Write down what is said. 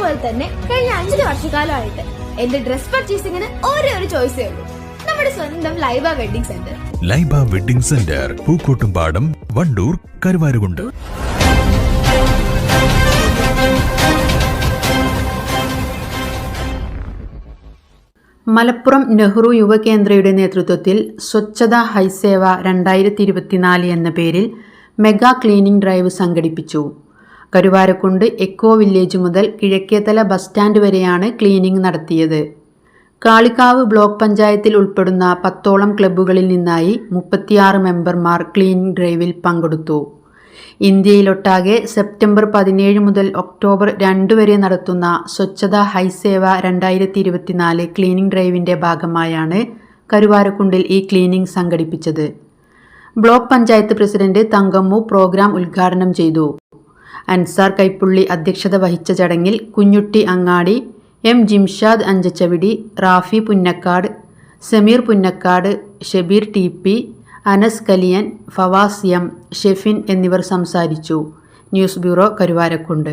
പോലെ തന്നെ കഴിഞ്ഞ അഞ്ചര വർഷക്കാലമായിട്ട് എന്റെ ഡ്രസ് പർച്ചേസിംഗിന് ഒരേ ഒരു ചോയ്സേ ഉള്ളൂ. നമ്മുടെ സ്വന്തം Laiba wedding centre Laiba wedding centre Pookkottumpadam Wandoor Karuvarakundu. Malappuram Nehru യുവകേന്ദ്രയുടെ നേതൃത്വത്തിൽ സ്വച്ഛത ഹൈസേവ രണ്ടായിരത്തി ഇരുപത്തിനാല് എന്ന പേരിൽ മെഗാ ക്ലീനിംഗ് ഡ്രൈവ് സംഘടിപ്പിച്ചു. കരുവാരക്കുണ്ട് എക്കോ വില്ലേജ് മുതൽ കിഴക്കേതല ബസ് സ്റ്റാൻഡ് വരെയാണ് ക്ലീനിംഗ് നടത്തിയത്. കാളിക്കാവ് ബ്ലോക്ക് പഞ്ചായത്തിൽ ഉൾപ്പെടുന്ന പത്തോളം ക്ലബ്ബുകളിൽ നിന്നായി മുപ്പത്തിയാറ് മെമ്പർമാർ ക്ലീൻ ഡ്രൈവിൽ പങ്കെടുത്തു. ഇന്ത്യയിലൊട്ടാകെ സെപ്റ്റംബർ പതിനേഴ് മുതൽ ഒക്ടോബർ രണ്ട് വരെ നടത്തുന്ന സ്വച്ഛത ഹൈസേവ രണ്ടായിരത്തി ഇരുപത്തിനാല് ക്ലീനിംഗ് ഡ്രൈവിന്റെ ഭാഗമായാണ് കരുവാരക്കുണ്ടിൽ ഈ ക്ലീനിംഗ് സംഘടിപ്പിച്ചത്. Block panchayat president Thankammu programme ഉദ്ഘാടനം ചെയ്തു. അൻസാർ കൈപ്പുള്ളി അധ്യക്ഷത വഹിച്ച ചടങ്ങിൽ Kunhutty Angadi M Jimshad Anchachavidi Rafi Punnakkad Sameer Punnakkad Shabeer T P Anas Kaliyan Fawas M Shefin എന്നിവർ സംസാരിച്ചു. News bureau Karuvarakundu.